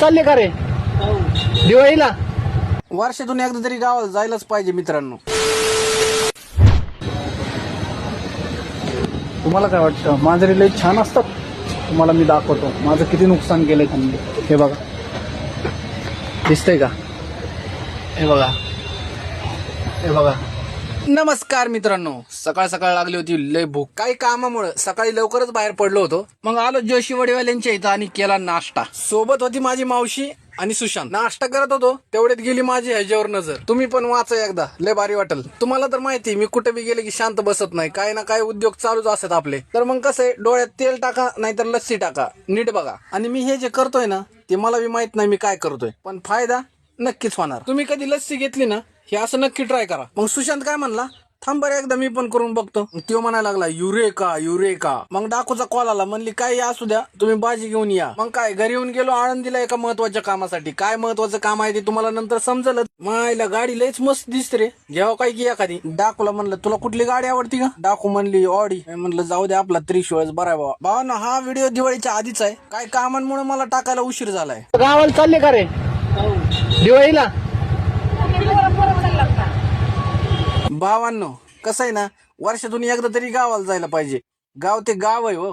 चालले का रे? दिवाळीला? वर्षातून एकदा तरी गावाला जायलाच पाहिजे मित्रांनो. तुम्हाला काय वाटतं? मांजरी लई छान असतात. तुम्हाला मी दाखवतो. माझं किती नुकसान केलंय त्यांनी. हे बघा. दिसतंय का? हे बघा. हे बघा. नमस्कार मित्रांनो. सकाळ सकाळ लागली होती लय भूक. काही कामामुळे सकाळी लवकरच बाहेर पडलो होतो. मग आलो जोशी वडीवाल्यांच्या इथं आणि केला नाश्ता. सोबत होती माझी मावशी आणि सुशांत. नाश्ता करत होतो तेवढ्यात गेली माझी ह्याच्यावर नजर. तुम्ही पण वाचा एकदा लय भारी वाटेल. तुम्हाला तर माहिती मी कुठे बी गेले की शांत बसत नाही. काही ना काही उद्योग चालूच असतात आपले. तर मग कसं आहे डोळ्यात तेल टाका नाहीतर लस्सी टाका. नीट बघा. आणि मी हे जे करतोय ना ते मला बी माहीत नाही मी काय करतोय. पण फायदा नक्कीच होणार. तुम्ही कधी लस्सी घेतली ना हे असं नक्की ट्राय करा. मग सुशांत काय म्हणला? थांब बरं एकदा मी पण करून बघतो. तो म्हणायला लागला युरेका युरेका. मग डाकूचा कॉल आला म्हणली काय असू द्या तुम्ही भाजी घेऊन या. मग काय घरी येऊन गेलो आळंदीला एका महत्त्वाच्या कामासाठी. काय महत्वाचं काम आहे ते तुम्हाला नंतर समजलं? मायला गाडी लयच मस्त दिसते रे. जेव्हा काय की एखादी. डाकूला म्हणलं तुला कुठली गाडी आवडती का? डाकू म्हणली ऑडी. म्हणलं जाऊ दे आपला त्रिशूळच बरा बाबा. भावा ना हा व्हिडिओ दिवाळीच्या आधीच आहे. काय कामांमुळे मला टाकायला उशीर झालाय. गावाला चालले का रे? दिवाळीला? भावांनो कसं आहे ना वर्षातून एकदा तरी गावाला जायला पाहिजे. गाव ते गाव आहे हो.